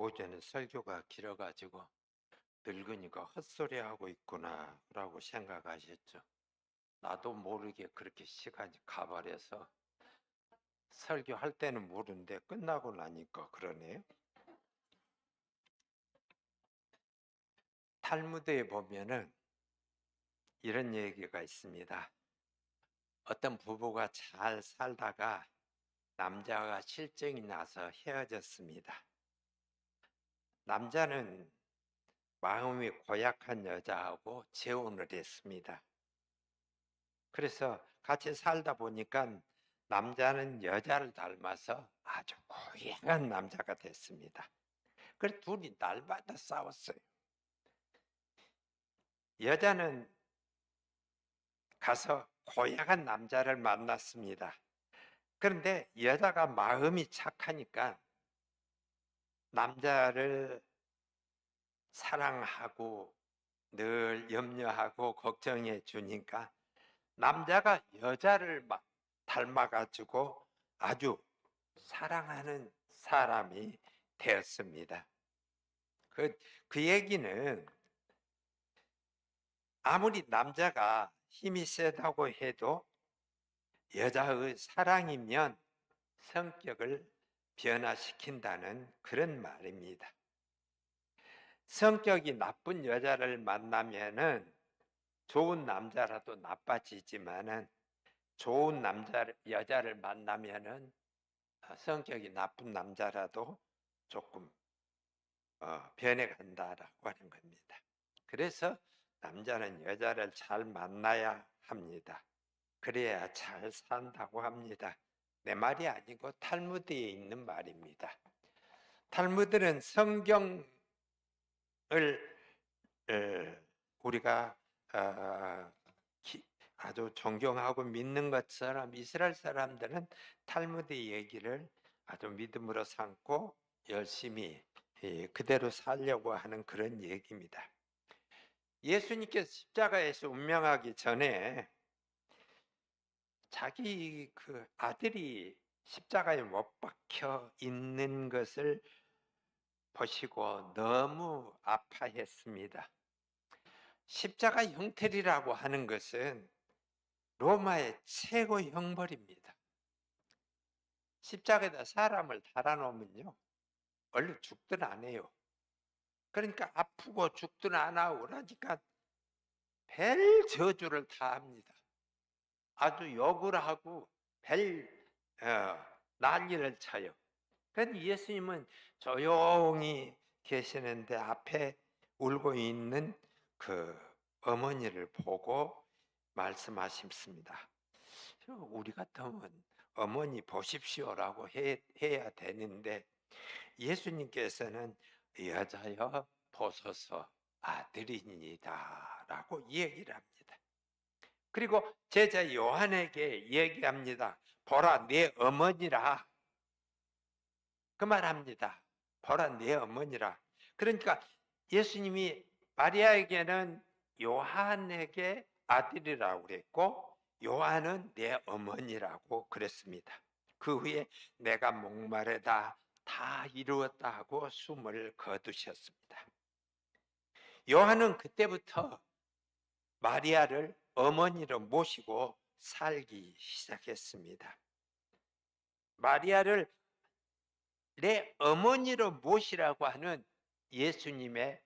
오전에 설교가 길어가지고 늙으니까 헛소리하고 있구나 라고 생각하셨죠. 나도 모르게 그렇게 시간이 가버려서 설교할 때는 모르는데 끝나고 나니까 그러네요. 탈무드에 보면은 이런 얘기가 있습니다. 어떤 부부가 잘 살다가 남자가 실증이 나서 헤어졌습니다. 남자는 마음이 고약한 여자하고 재혼을 했습니다. 그래서 같이 살다 보니까 남자는 여자를 닮아서 아주 고약한 남자가 됐습니다. 그래서 둘이 날마다 싸웠어요. 여자는 가서 고약한 남자를 만났습니다. 그런데 여자가 마음이 착하니까 남자를 사랑하고 늘 염려하고 걱정해 주니까 남자가 여자를 막 닮아가지고 아주 사랑하는 사람이 되었습니다. 그, 그 얘기는 아무리 남자가 힘이 세다고 해도 여자의 사랑이면 성격을 변화시킨다는 그런 말입니다. 성격이 나쁜 여자를 만나면은 좋은 남자라도 나빠지지만은 좋은 남자 여자를 만나면은 어, 성격이 나쁜 남자라도 조금 어, 변해간다라고 하는 겁니다. 그래서 남자는 여자를 잘 만나야 합니다. 그래야 잘 산다고 합니다. 내 말이 아니고 탈무드에 있는 말입니다. 탈무드는 성경을 어, 우리가 어, 아주 존경하고 믿는 것처럼 이스라엘 사람들은 탈무드 얘기를 아주 믿음으로 삼고 열심히 예, 그대로 살려고 하는 그런 얘기입니다. 예수님께서 십자가에서 운명하기 전에 자기 그 아들이 십자가에 못 박혀 있는 것을 보시고 너무 아파했습니다. 십자가 형태리라고 하는 것은 로마의 최고 형벌입니다. 십자가에다 사람을 달아놓으면요. 얼른 죽든 안 해요. 그러니까 아프고 죽든 안 하고 그러니까 별 저주를 다 합니다. 아주 욕을 하고 별 어, 난리를 쳐요. 그런데 예수님은 조용히 계시는데 앞에 울고 있는 그 어머니를 보고 말씀하십니다. 우리 같으면 어머니 보십시오라고 해, 해야 되는데 예수님께서는 여자여 보소서 아들이니이다 라고 얘기를 합니다. 그리고 제자 요한에게 얘기합니다. 보라 내 어머니라 그 말합니다. 보라 내 어머니라. 그러니까 예수님이 마리아에게는 요한에게 아들이라고 그랬고 요한은 내 어머니라고 그랬습니다. 그 후에 내가 목마르다 다 이루었다 하고 숨을 거두셨습니다. 요한은 그때부터 마리아를 어머니로 모시고 살기 시작했습니다. 마리아를 내 어머니로 모시라고 하는 예수님의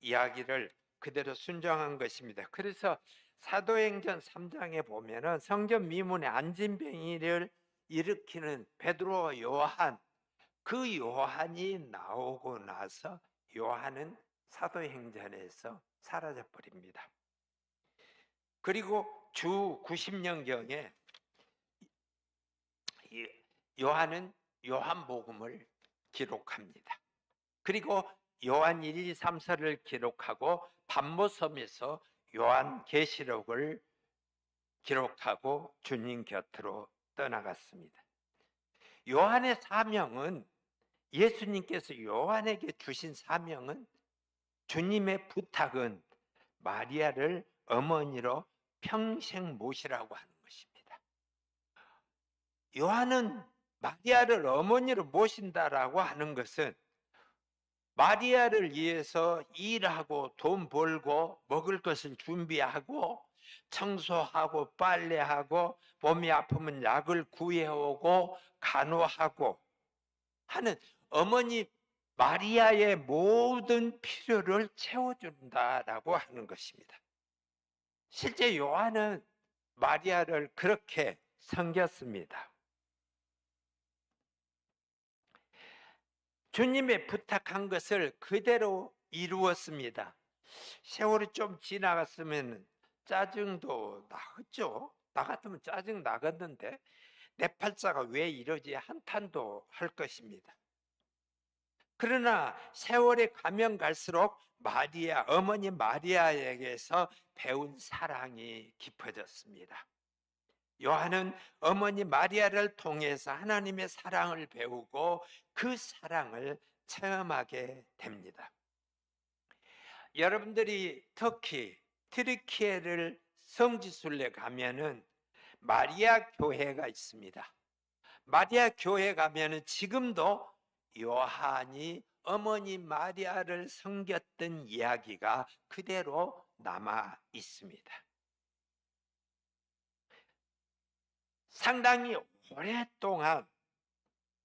이야기를 그대로 순종한 것입니다. 그래서 사도행전 3장에 보면은 성전 미문에 안진뱅이를 일으키는 베드로 요한 그 요한이 나오고 나서 요한은 사도행전에서 사라져 버립니다. 그리고 주 90년경에 요한은 요한복음을 기록합니다. 그리고 요한 1, 2, 3서를 기록하고 반모섬에서 요한 계시록을 기록하고 주님 곁으로 떠나갔습니다. 요한의 사명은 예수님께서 요한에게 주신 사명은 주님의 부탁은 마리아를 어머니로 평생 모시라고 하는 것입니다. 요한은 마리아를 어머니로 모신다라고 하는 것은 마리아를 위해서 일하고 돈 벌고 먹을 것을 준비하고 청소하고 빨래하고 몸이 아프면 약을 구해오고 간호하고 하는 어머니 마리아의 모든 필요를 채워준다라고 하는 것입니다. 실제 요한은 마리아를 그렇게 섬겼습니다. 주님의 부탁한 것을 그대로 이루었습니다. 세월이 좀 지나갔으면 짜증도 나겠죠. 나 같으면 짜증 나겠는데 내 팔자가 왜 이러지 한탄도 할 것입니다. 그러나 세월이 가면 갈수록 마리아 어머니 마리아에게서 배운 사랑이 깊어졌습니다. 요한은 어머니 마리아를 통해서 하나님의 사랑을 배우고 그 사랑을 체험하게 됩니다. 여러분들이 터키, 트리키에를 성지순례 가면은 마리아 교회가 있습니다. 마리아 교회 가면은 지금도 요한이 어머니 마리아를 섬겼던 이야기가 그대로 남아 있습니다. 상당히 오랫동안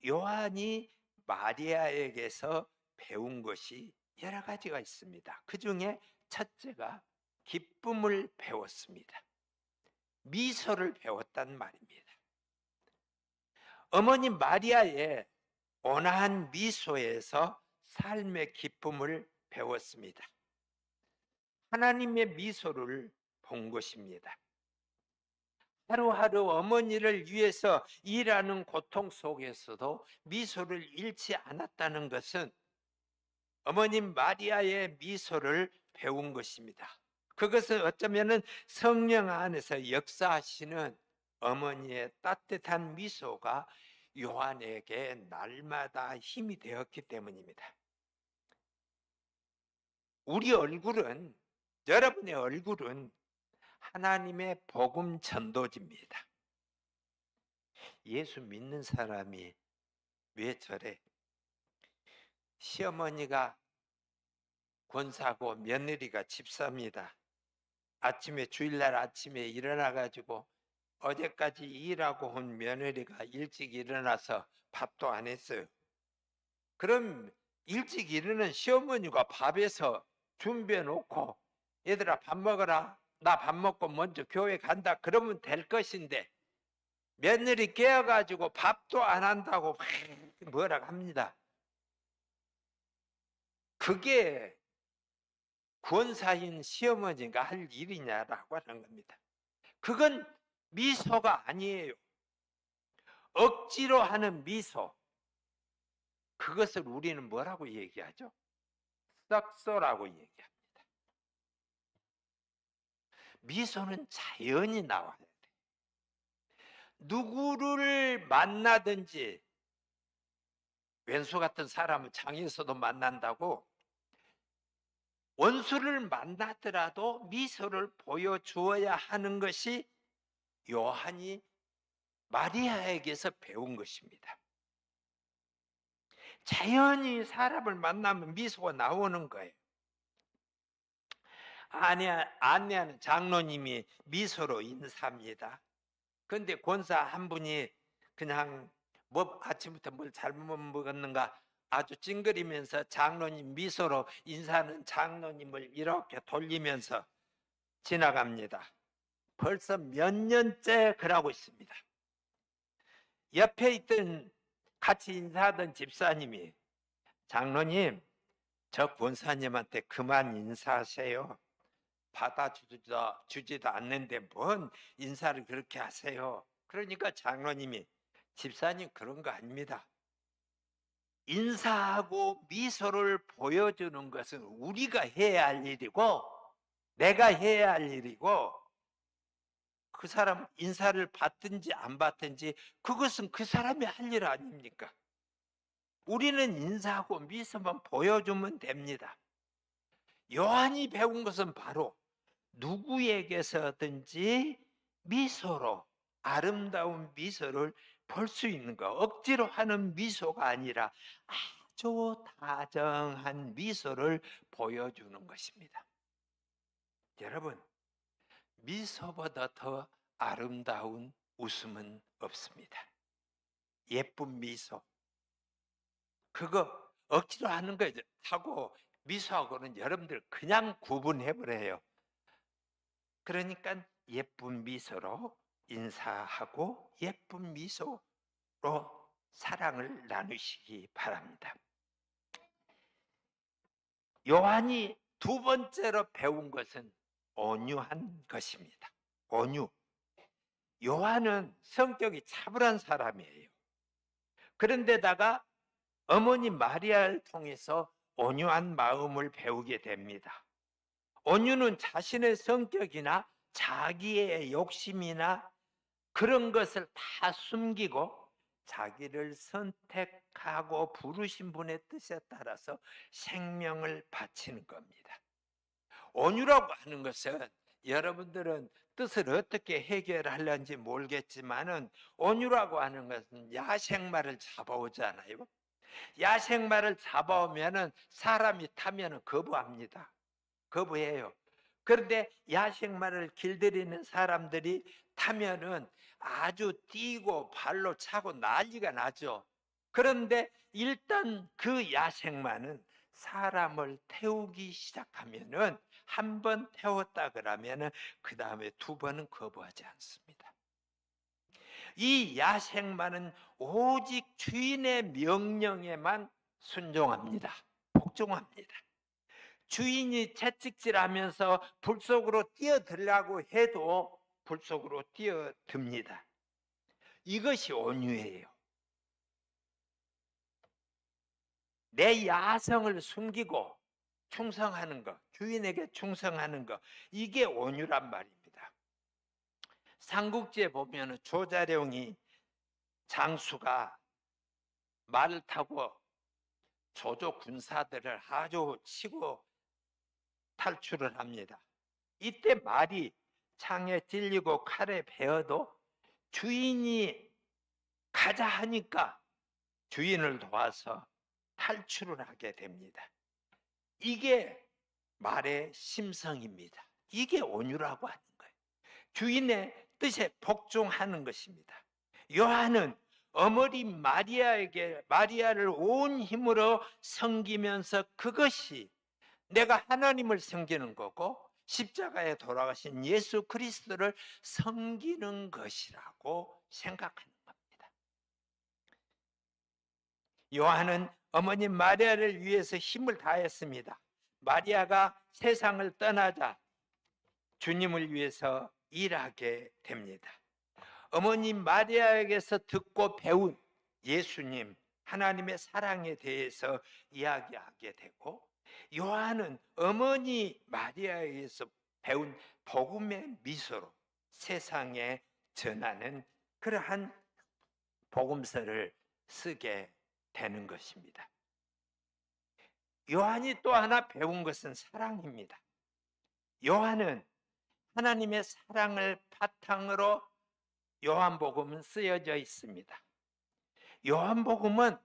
요한이 마리아에게서 배운 것이 여러 가지가 있습니다. 그 중에 첫째가 기쁨을 배웠습니다. 미소를 배웠단 말입니다. 어머니 마리아의 온화한 미소에서 삶의 기쁨을 배웠습니다. 하나님의 미소를 본 것입니다. 하루하루 어머니를 위해서 일하는 고통 속에서도 미소를 잃지 않았다는 것은 어머님 마리아의 미소를 배운 것입니다. 그것은 어쩌면은 성령 안에서 역사하시는 어머니의 따뜻한 미소가 요한에게 날마다 힘이 되었기 때문입니다. 우리 얼굴은 여러분의 얼굴은 하나님의 복음 전도지입니다. 예수 믿는 사람이 왜 저래? 시어머니가 권사고 며느리가 집사입니다. 아침에 주일날 아침에 일어나 가지고 어제까지 일하고 온 며느리가 일찍 일어나서 밥도 안 했어요. 그럼 일찍 일어나는 시어머니가 밥에서 준비해 놓고 얘들아 밥 먹어라. 나 밥 먹고 먼저 교회 간다. 그러면 될 것인데 며느리 깨어가지고 밥도 안 한다고 뭐라 합니다. 그게 권사인 시어머니가 할 일이냐라고 하는 겁니다. 그건 미소가 아니에요. 억지로 하는 미소. 그것을 우리는 뭐라고 얘기하죠? 썩소라고 얘기합니다. 미소는 자연히 나와야 돼. 누구를 만나든지 왼수 같은 사람은 장에서도 만난다고 원수를 만나더라도 미소를 보여주어야 하는 것이 요한이 마리아에게서 배운 것입니다. 자연히 사람을 만나면 미소가 나오는 거예요. 안내하는 장로님이 미소로 인사합니다. 근데 권사 한 분이 그냥 뭐 아침부터 뭘 잘못 먹었는가 아주 찡그리면서 장로님 미소로 인사하는 장로님을 이렇게 돌리면서 지나갑니다. 벌써 몇 년째 그러고 있습니다. 옆에 있던 같이 인사하던 집사님이 장로님 저 권사님한테 그만 인사하세요. 받아주지도 주지도 않는데 뭔 인사를 그렇게 하세요. 그러니까 장로님이 집사님 그런 거 아닙니다. 인사하고 미소를 보여주는 것은 우리가 해야 할 일이고 내가 해야 할 일이고 그 사람 인사를 받든지 안 받든지 그것은 그 사람이 할 일 아닙니까? 우리는 인사하고 미소만 보여주면 됩니다. 요한이 배운 것은 바로 누구에게서든지 미소로 아름다운 미소를 볼 수 있는 거 억지로 하는 미소가 아니라 아주 다정한 미소를 보여주는 것입니다. 여러분, 미소보다 더 아름다운 웃음은 없습니다. 예쁜 미소. 그거 억지로 하는 거 하고 미소하고는 여러분들 그냥 구분해 버려요. 그러니까 예쁜 미소로 인사하고 예쁜 미소로 사랑을 나누시기 바랍니다. 요한이 두 번째로 배운 것은 온유한 것입니다. 온유. 요한은 성격이 차분한 사람이에요. 그런데다가 어머니 마리아를 통해서 온유한 마음을 배우게 됩니다. 온유는 자신의 성격이나 자기의 욕심이나 그런 것을 다 숨기고 자기를 선택하고 부르신 분의 뜻에 따라서 생명을 바치는 겁니다. 온유라고 하는 것은 여러분들은 뜻을 어떻게 해결하려는지 모르겠지만은 온유라고 하는 것은 야생마를 잡아오잖아요. 야생마를 잡아오면은 사람이 타면은 거부합니다. 거부해요. 그런데 야생마를 길들이는 사람들이 타면은 아주 뛰고 발로 차고 난리가 나죠. 그런데 일단 그 야생마는 사람을 태우기 시작하면은 한 번 태웠다 그러면은 그 다음에 두 번은 거부하지 않습니다. 이 야생마는 오직 주인의 명령에만 순종합니다. 복종합니다. 주인이 채찍질하면서 불 속으로 뛰어들라고 해도 불 속으로 뛰어듭니다. 이것이 온유예요. 내 야성을 숨기고 충성하는 것, 주인에게 충성하는 것, 이게 온유란 말입니다. 삼국지에 보면 조자룡이 장수가 말을 타고 조조 군사들을 아주 치고 탈출을 합니다. 이때 말이 창에 찔리고 칼에 베어도 주인이 가자 하니까 주인을 도와서 탈출을 하게 됩니다. 이게 말의 심성입니다. 이게 온유라고 하는 거예요. 주인의 뜻에 복종하는 것입니다. 요한은 어머니 마리아에게 마리아를 온 힘으로 섬기면서 그것이 내가 하나님을 섬기는 거고 십자가에 돌아가신 예수 그리스도를 섬기는 것이라고 생각하는 겁니다. 요한은 어머니 마리아를 위해서 힘을 다했습니다. 마리아가 세상을 떠나자 주님을 위해서 일하게 됩니다. 어머니 마리아에게서 듣고 배운 예수님, 하나님의 사랑에 대해서 이야기하게 되고 요한은 어머니 마리아에게서 배운 복음의 미소로 세상에 전하는 그러한 복음서를 쓰게 되는 것입니다. 요한이 또 하나 배운 것은 사랑입니다. 요한은 하나님의 사랑을 바탕으로 요한복음은 쓰여져 있습니다. 요한복음은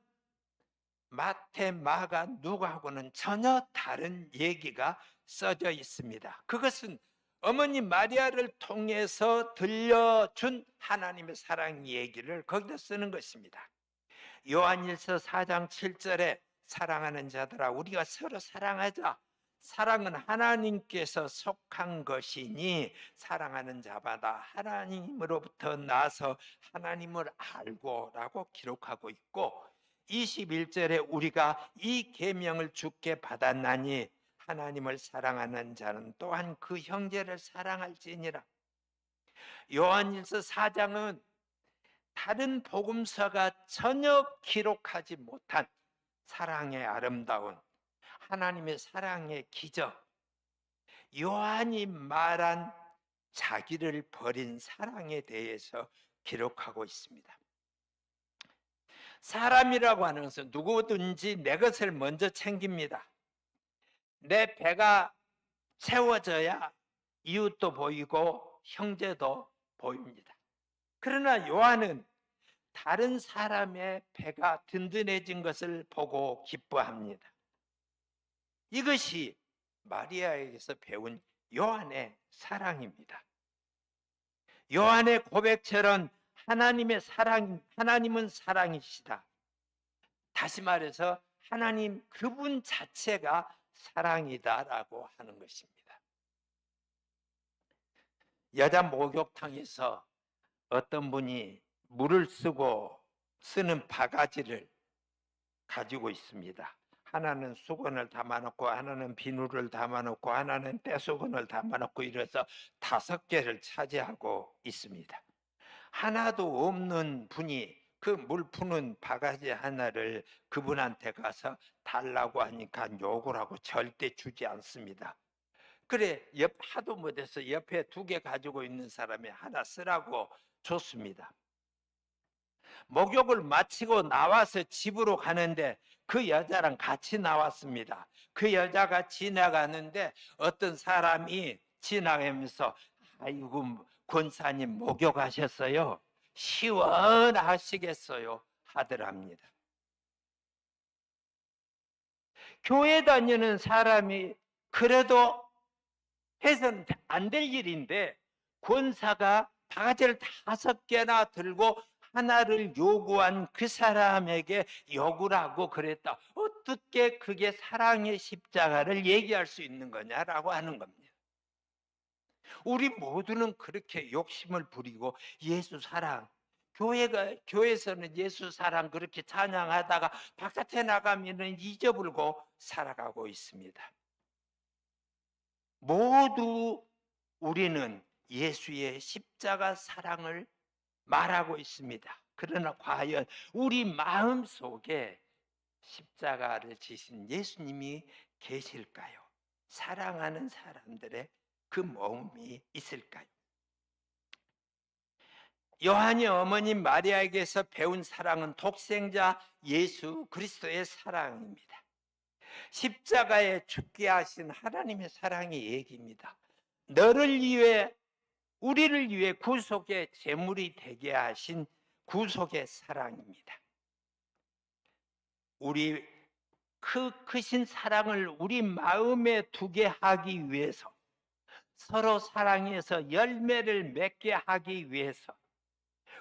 마태, 마가, 누가하고는 전혀 다른 얘기가 써져 있습니다. 그것은 어머니 마리아를 통해서 들려준 하나님의 사랑 얘기를 거기다 쓰는 것입니다. 요한일서 4장 7절에 사랑하는 자들아 우리가 서로 사랑하자. 사랑은 하나님께서 속한 것이니 사랑하는 자마다 하나님으로부터 나서 하나님을 알고라고 기록하고 있고 21절에 우리가 이 계명을 주께 받았나니 하나님을 사랑하는 자는 또한 그 형제를 사랑할지니라. 요한일서 4장은 다른 복음서가 전혀 기록하지 못한 사랑의 아름다운 하나님의 사랑의 기적 요한이 말한 자기를 버린 사랑에 대해서 기록하고 있습니다. 사람이라고 하는 것은 누구든지 내 것을 먼저 챙깁니다. 내 배가 채워져야 이웃도 보이고 형제도 보입니다. 그러나 요한은 다른 사람의 배가 든든해진 것을 보고 기뻐합니다. 이것이 마리아에게서 배운 요한의 사랑입니다. 요한의 고백처럼 하나님의 사랑, 하나님은 사랑이시다. 다시 말해서 하나님 그분 자체가 사랑이다라고 하는 것입니다. 여자 목욕탕에서 어떤 분이 물을 쓰고 쓰는 바가지를 가지고 있습니다. 하나는 수건을 담아놓고 하나는 비누를 담아놓고 하나는 떼수건을 담아놓고 이래서 다섯 개를 차지하고 있습니다. 하나도 없는 분이 그 물 푸는 바가지 하나를 그분한테 가서 달라고 하니까 욕을 하고 절대 주지 않습니다. 그래 옆 하도 못해서 옆에 두 개 가지고 있는 사람이 하나 쓰라고 줬습니다. 목욕을 마치고 나와서 집으로 가는데 그 여자랑 같이 나왔습니다. 그 여자가 지나가는데 어떤 사람이 지나가면서 아이고 권사님 목욕하셨어요. 시원하시겠어요 하더랍니다. 교회 다니는 사람이 그래도 해서는 안 될 일인데 권사가 바가지를 다섯 개나 들고 하나를 요구한 그 사람에게 욕을 그랬다. 어떻게 그게 사랑의 십자가를 얘기할 수 있는 거냐라고 하는 겁니다. 우리 모두는 그렇게 욕심을 부리고 예수 사랑, 교회가 교회에서는 예수 사랑 그렇게 찬양하다가 바깥에 나가면은 잊어버리고 살아가고 있습니다. 모두 우리는 예수의 십자가 사랑을 말하고 있습니다. 그러나 과연 우리 마음 속에 십자가를 지신 예수님이 계실까요? 사랑하는 사람들의 그 마음이 있을까요? 요한이 어머님 마리아에게서 배운 사랑은 독생자 예수 그리스도의 사랑입니다. 십자가에 죽게 하신 하나님의 사랑의 얘기입니다. 너를 위해 우리를 위해 구속의 제물이 되게 하신 구속의 사랑입니다. 우리 그 크신 사랑을 우리 마음에 두게 하기 위해서 서로 사랑해서 열매를 맺게 하기 위해서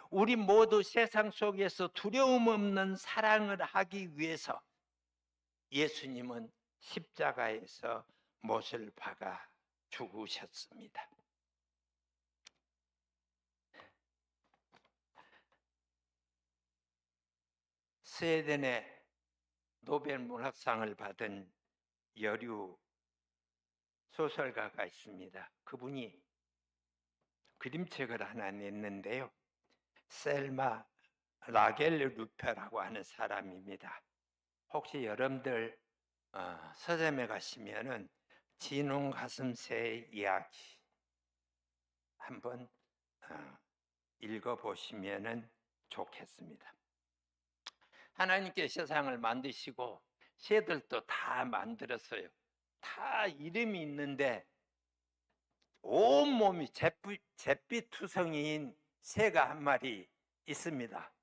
우리 모두 세상 속에서 두려움 없는 사랑을 하기 위해서 예수님은 십자가에서 못을 박아 죽으셨습니다. 스웨덴의 노벨 문학상을 받은 여류 소설가가 있습니다. 그분이 그림책을 하나 냈는데요. 셀마 라겔 루페라고 하는 사람입니다. 혹시 여러분들 어, 서점에 가시면은 진홍 가슴새의 이야기 한번 어, 읽어보시면은 좋겠습니다. 하나님께 세상을 만드시고 새들도 다 만들었어요. 다 이름이 있는데 온 몸이 잿빛, 잿빛 투성이인 새가 한 마리 있습니다.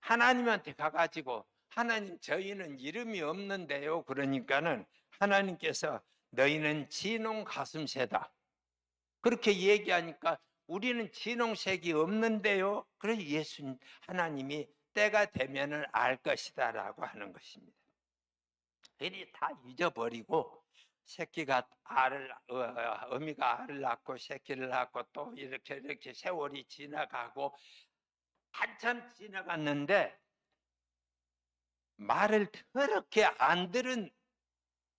하나님한테 가가지고 하나님 저희는 이름이 없는데요. 그러니까는 하나님께서 너희는 진홍 가슴새다. 그렇게 얘기하니까 우리는 진홍색이 없는데요. 그래서 예수 하나님이 때가 되면은 알 것이다라고 하는 것입니다. 이리 다 잊어버리고 새끼가 알을 어, 어, 어미가 알을 낳고 새끼를 낳고 또 이렇게 이렇게 세월이 지나가고 한참 지나갔는데 말을 더럽게 안 들은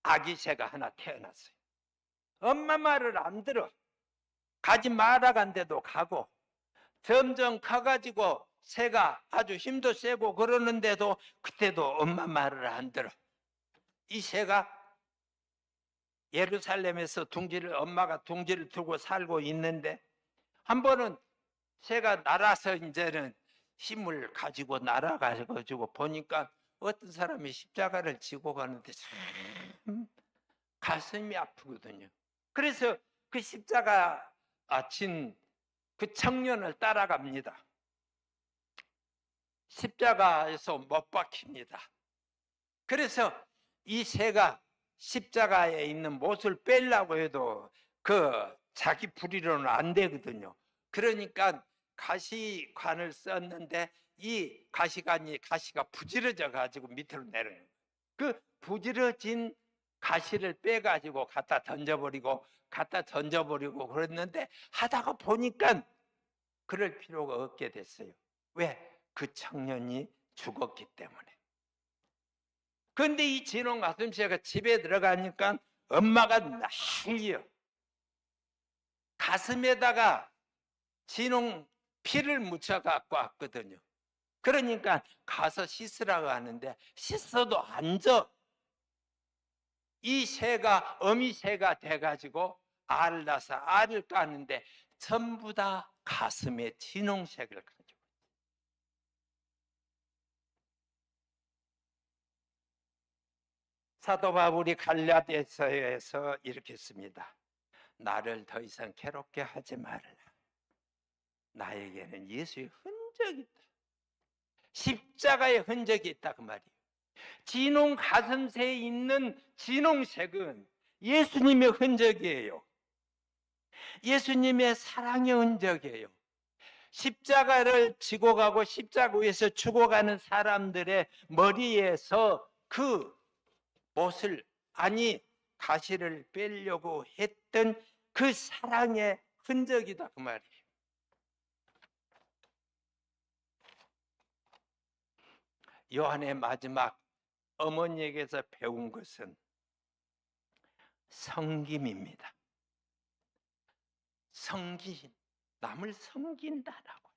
아기 새가 하나 태어났어요. 엄마 말을 안 들어. 가지 말아간데도 가고 점점 가가지고 새가 아주 힘도 세고 그러는데도 그때도 엄마 말을 안 들어. 이 새가 예루살렘에서 둥지를 엄마가 둥지를 두고 살고 있는데 한 번은 새가 날아서 이제는 힘을 가지고 날아가지고 보니까 어떤 사람이 십자가를 지고 가는데 참 가슴이 아프거든요. 그래서 그 십자가 진그 청년을 따라갑니다. 십자가에서 못 박힙니다. 그래서 이 새가 십자가에 있는 못을 빼려고 해도 그 자기 부리로는 안 되거든요. 그러니까 가시관을 썼는데 이 가시관이 가시가 부지러져 가지고 밑으로 내려요. 그 부지러진 가시를 빼 가지고 갖다 던져버리고 갖다 던져버리고 그랬는데 하다가 보니까 그럴 필요가 없게 됐어요. 왜? 그 청년이 죽었기 때문에. 그런데 이 진홍 가슴새가 집에 들어가니까 엄마가 난리요. 가슴에다가 진홍 피를 묻혀 갖고 왔거든요. 그러니까 가서 씻으라고 하는데 씻어도 안 져. 이 새가 어미 새가 돼가지고 알을 낳아서 알을 까는데 전부 다 가슴에 진홍색을 가지고 사도 바울이 갈라디아서에서 이렇게 씁니다. 나를 더 이상 괴롭게 하지 말라. 나에게는 예수의 흔적이 있다. 십자가의 흔적이 있다 그 말이에요. 진홍 가슴새에 있는 진홍색은 예수님의 흔적이에요. 예수님의 사랑의 흔적이에요. 십자가를 지고 가고 십자가 위에서 죽어가는 사람들의 머리에서 그 못을 아니 가시를 빼려고 했던 그 사랑의 흔적이다 그 말이에요. 요한의 마지막 어머니에게서 배운 것은 성김입니다. 성기, 남을 섬긴다라고.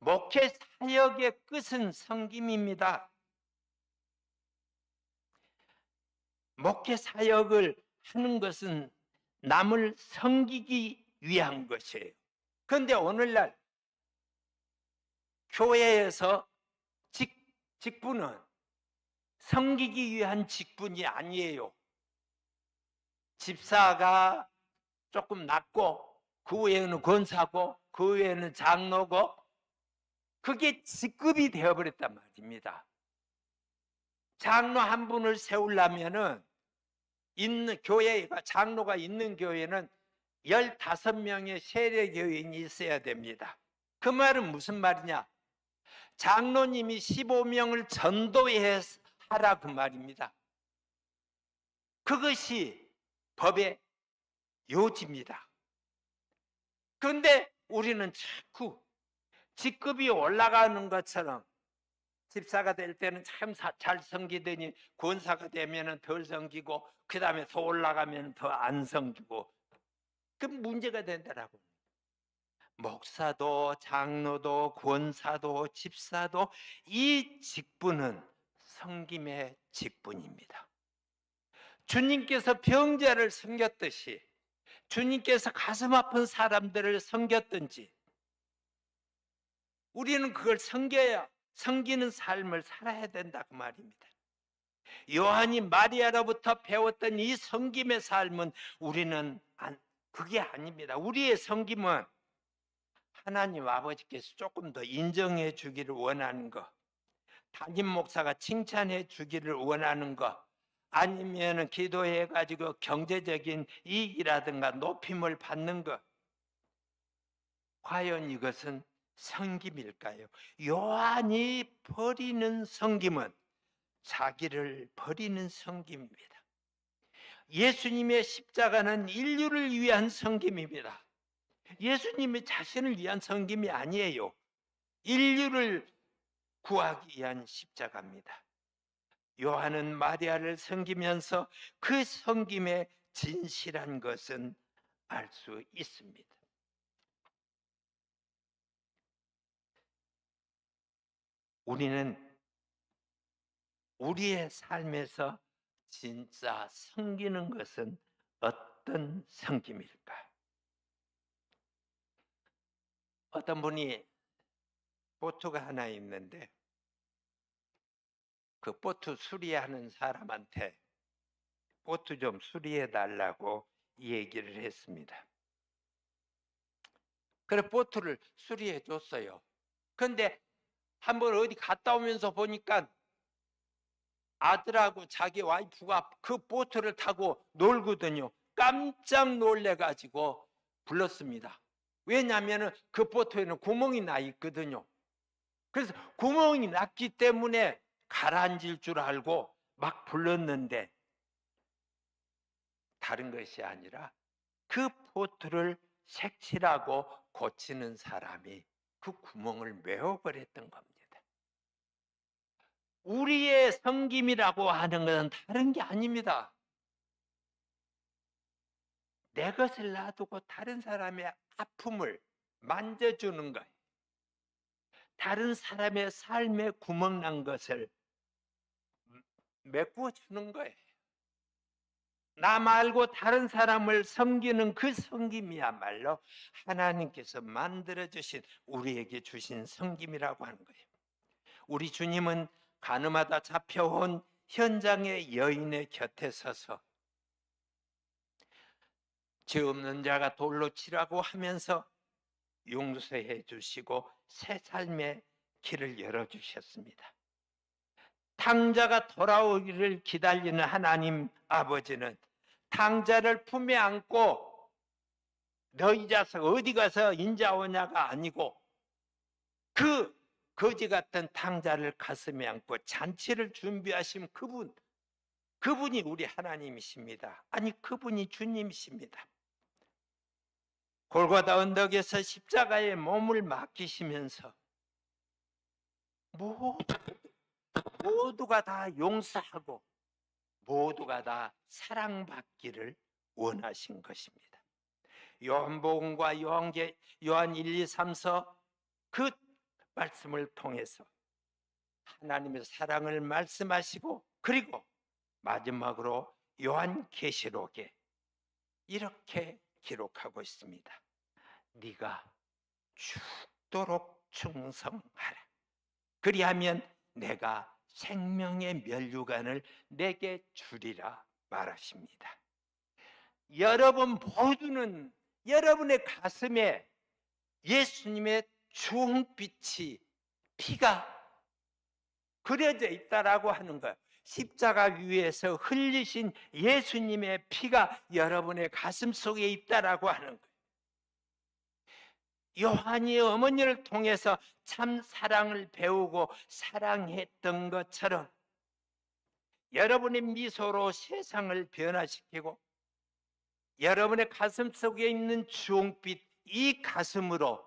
목회 사역의 끝은 성김입니다. 목회 사역을 하는 것은 남을 섬기기 위한 것이에요. 그런데 오늘날 교회에서 직, 직분은 섬기기 위한 직분이 아니에요. 집사가 조금 낮고 그 외에는 권사고 그 외에는 장로고 그게 직급이 되어버렸단 말입니다. 장로 한 분을 세우려면은 있는 교회가 장로가 있는 교회는 15명의 세례 교인이 있어야 됩니다. 그 말은 무슨 말이냐? 장로님이 15명을 전도해 하라 그 말입니다. 그것이 법의 요지입니다. 그런데 우리는 자꾸 직급이 올라가는 것처럼 집사가 될 때는 참잘 섬기더니 권사가 되면 덜 섬기고 그 다음에 더 올라가면 더안 섬기고 그 문제가 된다라고 목사도 장로도 권사도 집사도 이 직분은 섬김의 직분입니다. 주님께서 병자를 섬겼듯이 주님께서 가슴 아픈 사람들을 섬겼든지 우리는 그걸 섬겨야 섬기는 삶을 살아야 된다 그 말입니다. 요한이 마리아로부터 배웠던 이 섬김의 삶은 우리는 안, 그게 아닙니다. 우리의 섬김은 하나님 아버지께서 조금 더 인정해 주기를 원하는 것, 담임 목사가 칭찬해 주기를 원하는 것, 아니면은 기도해 가지고 경제적인 이익이라든가 높임을 받는 것. 과연 이것은 성김일까요? 요한이 버리는 성김은 자기를 버리는 성김입니다. 예수님의 십자가는 인류를 위한 성김입니다. 예수님이 자신을 위한 성김이 아니에요. 인류를 구하기 위한 십자가입니다. 요한은 마리아를 섬기면서 그 섬김의 진실한 것은 알 수 있습니다. 우리는 우리의 삶에서 진짜 섬기는 것은 어떤 섬김일까? 어떤 분이 보트가 하나 있는데 그 보트 수리하는 사람한테 보트 좀 수리해 달라고 얘기를 했습니다. 그래 보트를 수리해 줬어요. 근데 한번 어디 갔다 오면서 보니까 아들하고 자기 와이프가 그 보트를 타고 놀거든요. 깜짝 놀래가지고 불렀습니다. 왜냐하면 그 보트에는 구멍이 나 있거든요. 그래서 구멍이 났기 때문에 가라앉을 줄 알고 막 불렀는데 다른 것이 아니라 그 보트를 색칠하고 고치는 사람이 그 구멍을 메워버렸던 겁니다. 우리의 섬김이라고 하는 것은 다른 게 아닙니다. 내 것을 놔두고 다른 사람의 아픔을 만져주는 거예요. 다른 사람의 삶에 구멍난 것을 메꾸어 주는 거예요. 나 말고 다른 사람을 섬기는 그 섬김이야말로 하나님께서 만들어 주신 우리에게 주신 섬김이라고 하는 거예요. 우리 주님은 가늠하다 잡혀온 현장의 여인의 곁에 서서 죄 없는 자가 돌로 치라고 하면서 용서해 주시고 새 삶의 길을 열어 주셨습니다. 탕자가 돌아오기를 기다리는 하나님 아버지는 탕자를 품에 안고 너희 자식 어디 가서 인자 오냐가 아니고 그 거지 같은 탕자를 가슴에 안고 잔치를 준비하신 그분 그분이 우리 하나님이십니다. 아니 그분이 주님이십니다. 골고다 언덕에서 십자가에 몸을 맡기시면서 모두, 모두가 다 용서하고 모두가 다 사랑받기를 원하신 것입니다. 요한복음과 요한계 요한 1, 2, 3서 그 말씀을 통해서 하나님의 사랑을 말씀하시고 그리고 마지막으로 요한 계시록에 이렇게 기록하고 있습니다. 네가 죽도록 충성하라. 그리하면 내가 생명의 면류관을 내게 주리라 말하십니다. 여러분 모두는 여러분의 가슴에 예수님의 주홍빛이 피가 그려져 있다라고 하는 거예요. 십자가 위에서 흘리신 예수님의 피가 여러분의 가슴 속에 있다라고 하는 거예 요. 요한이 어머니를 통해서 참 사랑을 배우고 사랑했던 것처럼 여러분의 미소로 세상을 변화시키고 여러분의 가슴 속에 있는 주홍빛 이 가슴으로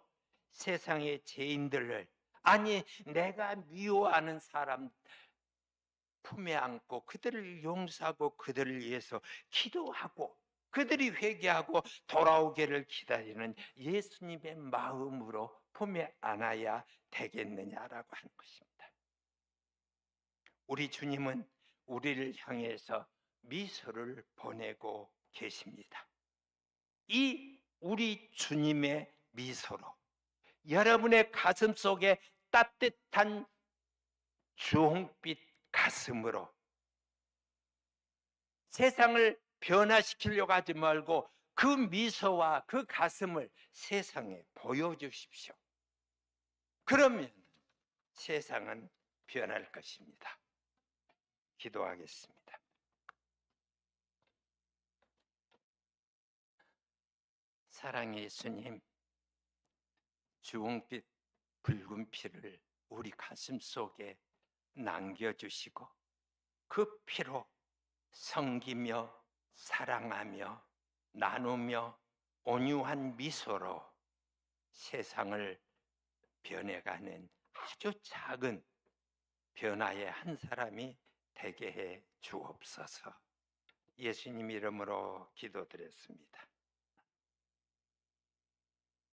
세상의 죄인들을 아니 내가 미워하는 사람 품에 안고 그들을 용서하고 그들을 위해서 기도하고 그들이 회개하고 돌아오기를 기다리는 예수님의 마음으로 품에 안아야 되겠느냐라고 하는 것입니다. 우리 주님은 우리를 향해서 미소를 보내고 계십니다. 이 우리 주님의 미소로 여러분의 가슴 속에 따뜻한 주홍빛 가슴으로 세상을 변화시키려고 하지 말고 그 미소와 그 가슴을 세상에 보여주십시오. 그러면 세상은 변할 것입니다. 기도하겠습니다. 사랑의 예수님, 주홍빛 붉은 피를 우리 가슴 속에 남겨주시고 그 피로 섬기며 사랑하며 나누며 온유한 미소로 세상을 변해가는 아주 작은 변화의 한 사람이 되게 해 주옵소서. 예수님 이름으로 기도드렸습니다.